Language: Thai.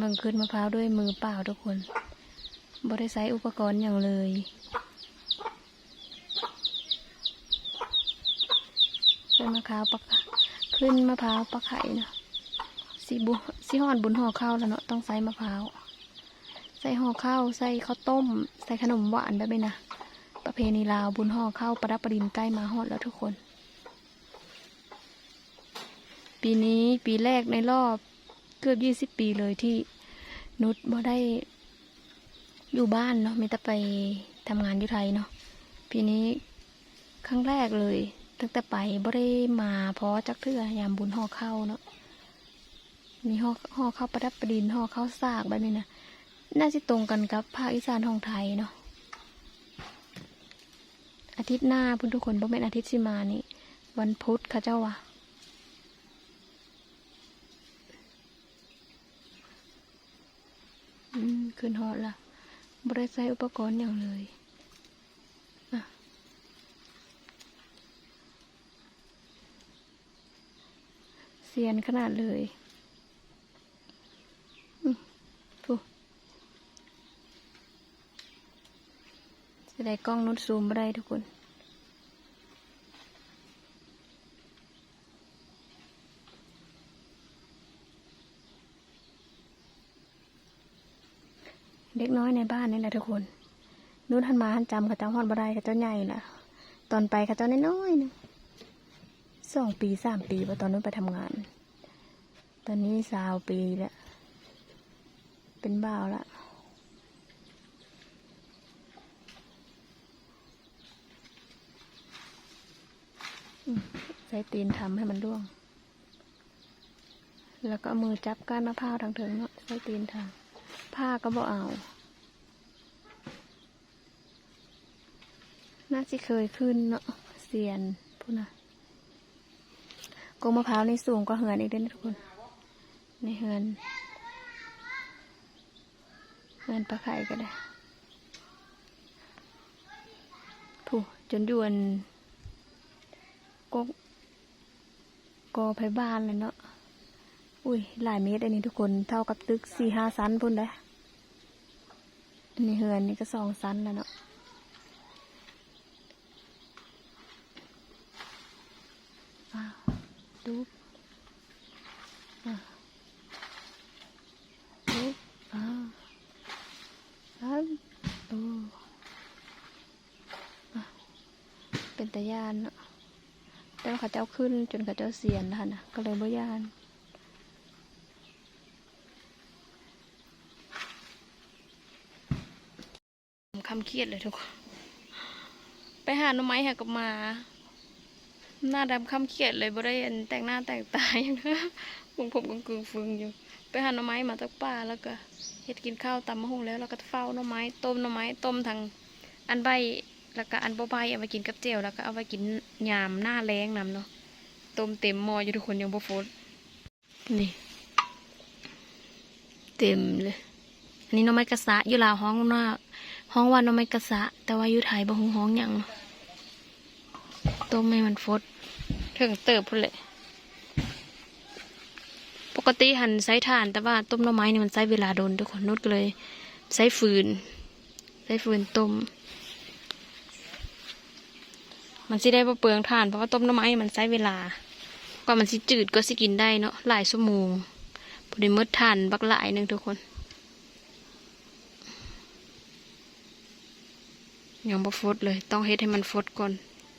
มืองขึ้นมะพร้าวด้วยมือเปล่าทุกคนบริใช้อุปกรณ์อย่างเลยขึ้นมะพร้าวปักขึ้นมะพร้าวปักไข่เนาะสีบุสีห่อนบุญห่อข้าวแล้วเนาะต้องใส่มะพร้าวใส่ห่อข้าวใส่ข้าวต้ม ใส่ขนมหวานแบบนี้นะประเพณีลาวบุญห่อข้าวประดับประดินใกล้มาฮอดแล้วทุกคน ปีนี้ปีแรกในรอบ เกือบยี่สิบปีเลยที่นุชบ่ได้อยู่บ้านเนาะมีแต่ไปทำงานอยู่ไทยเนาะปีนี้ครั้งแรกเลย ตั้งแต่ไปบ่ได้มาเพราะจักเทื่อยามบุญห่อเข้าเนาะมีห่อห่อข้าประดับประดินห่อเข้าวสากแบบนี้นะน่าจะตรงกันกับภาคอีสานของไทยเนาะอาทิตย์หน้าพุ่นทุกคนบ่เป็นอาทิตย์สิมานี่ วันพุธค่ะเจ้าวะ อืมขึ้นฮอละบริใช้อุปกรณ์อย่างเลยเซียนขนาดเลยอืมถูจะได้กล้องนุดซูมไม่ได้ทุกคน เด็กน้อยในบ้านนี่แหละทุกคนนู้นทันมาทันจำเขาเจ้าฮอดบไดเขาเจ้าใหญ่ละตอนไปเขาเจ้าน้อยๆนะสองปีสามปีพอตอนนู้นไปทำงาน ตอนนี้สาวปีล้วเป็นบ่าวละใช้ตีนทำให้มันร่วง แล้วก็มือจับก้านมะพร้าวทางเถิงเนาะใช้ตีนทำ ผ้าก็บ่เอา น่าจะเคยขึ้นเนาะเสียนพูดนะกงมะพร้าวในสูงก็เหือนอีกด้วยนะทุกคน ในเหือนเหือนปลาไข่ก็ได้ผู้จนยวนกกกอไผ่บ้านเลยเนาะ อุ้ย หลายเมตรอันนี้ทุกคน เท่ากับตึกสี่ห้าชั้นพุ่นเลย อันนี้เฮือนนี่ก็สองชั้นแล้วเนาะดูอะดูอ้าวอ้าวโอ้เป็นตะยานเนาะแต่ว่าเขาเจ้าขึ้นจนเขาเจ้าเสียนแล้วนะก็เลยบ่ยาน คำเครียดเลยทุกคน ไปหาหน่อไม้หากับมา หน้าดำคำเครียดเลยบ่ได้อันแต่งหน้าแต่งตาอย่างนะผมผมกึ่งกึงฟึงอยู่ ไปหาหน่อไม้มาจากป่าแล้วก็เฮ็ดกินข้าวตำมะฮุงแล้วแล้วก็เฝ้าหน่อไม้ต้มหน่อไม้ต้มทางอันใบแล้วก็อันบ่ใบเอาไปกินกับเจียวแล้วก็เอาไปกินยามหน้าแรงนำเนาะต้มเต็มหม้ออยู่ทุกคนยังบ่ฟดนี่ เต็มเลยอันนี้หน้องไม้กระสะอยู่ลาวห้องหน้า ห้องว่าน้องไม้กระสะ แต่ว่าอยู่ไทยบ่ฮู้ห้องหยังเนาะต้มให้มันฟดถึงเติบพุ่นแหละปกติหันใช้ถ่าน แต่ว่าต้มหน้อไม้นี่มันใช้เวลาโดนทุกคนนุดก็เลย ใช้ฟืน ใช้ฟืนต้ม มันสิได้บ่เปลืองถ่าน เพราะว่าต้มหน้อไม้มันใช้เวลากว่ามันสิจืดก็สิกินได้เนาะหลายชั่วโมงพอดีมืดถ่านบักหลายหนึ่งทุกคน ยังบ่ฟดเลย ต้องเฮ็ดให้มันฟดก่อน